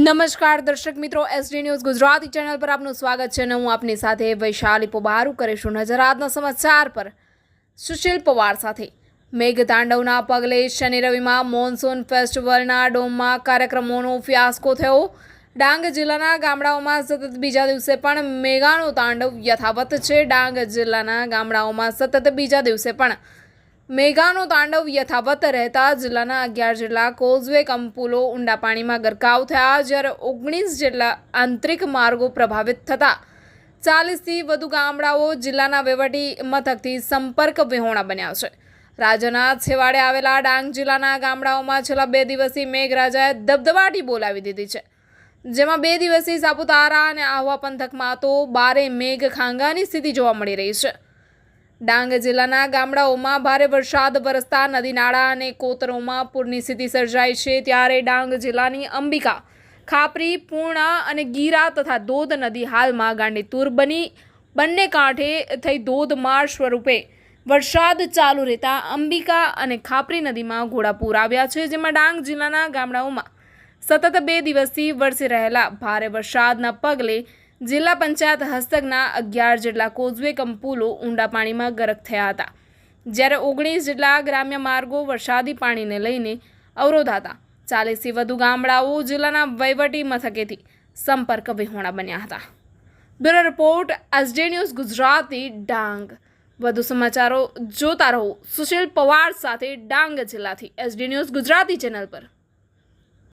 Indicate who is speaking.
Speaker 1: નમસ્કાર, દર્શક મિત્રો એસડી ન્યૂઝ ગુજરાતી ચેનલ પર આપનું સ્વાગત છે અને હું આપની સાથે વૈશાલી પોબારું કરીશું નજર આજના સમાચાર પર. સુશીલ પવાર સાથે મેઘતાંડવના પગલે શનિ રવિમાં મોન્સૂન ફેસ્ટિવલના ડોમમાં કાર્યક્રમોનો ફિયાસ્કો થયો. ડાંગ જિલ્લાના ગામડાઓમાં સતત બીજા દિવસે પણ મેઘાનો તાંડવ યથાવત છે. ડાંગ જિલ્લાના ગામડાઓમાં સતત બીજા દિવસે પણ મેઘાનો તાંડવ યથાવત રહેતા જિલ્લાના અગિયાર જેટલા કોઝવે કંપુલો, ઊંડા પાણીમાં ગરકાવ થયા જ્યારે ઓગણીસ જેટલા આંતરિક માર્ગો પ્રભાવિત થતા. ચાલીસથી વધુ ગામડાઓ જિલ્લાના વહીવટી મથકથી સંપર્ક વિહોણા બન્યા છે. રાજ્યના છેવાડે આવેલા ડાંગ જિલ્લાના ગામડાઓમાં છેલ્લા બે દિવસથી મેઘરાજાએ દબદબાટી બોલાવી દીધી છે. જેમાં બે દિવસથી સાપુતારા અને આહવા પંથકમાં તો બારે મેઘ ખાંગાની સ્થિતિ જોવા મળી રહી છે. ડાંગ જિલ્લાના ગામડાઓમાં ભારે વરસાદ, વરસતા નદી નાળા અને કોતરોમાં પૂરની સ્થિતિ સર્જાઈ છે. ત્યારે ડાંગ જિલ્લાની અંબિકા, ખાપરી, પૂર્ણા અને ગીરા તથા ધોધ નદી હાલમાં ગાંડીતુર બની. બંને કાંઠે થઈ ધોધમાર સ્વરૂપે વરસાદ ચાલુ રહેતા અંબિકા અને ખાપરી નદીમાં ઘોડાપૂર આવ્યા છે, જેમાં ડાંગ જિલ્લાના ગામડાઓમાં સતત બે દિવસથી વરસી રહેલા ભારે વરસાદના પગલે જિલ્લા પંચાયત હસ્તકના અગિયાર જેટલા કોઝવે કંપુલો ઊંડા પાણીમાં ગરક થયા હતા. જ્યારે ઓગણીસ જેટલા ગ્રામ્ય માર્ગો વરસાદી પાણીને લઈને અવરોધાતા ચાલીસથી વધુ ગામડાઓ જિલ્લાના વહીવટી મથકેથી સંપર્ક વિહોણા બન્યા હતા. Bureau report, SD news Gujarati, Dang. વધુ સમાચારો જોતા રહો. સુશીલ પવાર સાથે ડાંગ જિલ્લાથી. એસડી ન્યૂઝ ગુજરાતી ચેનલ પર.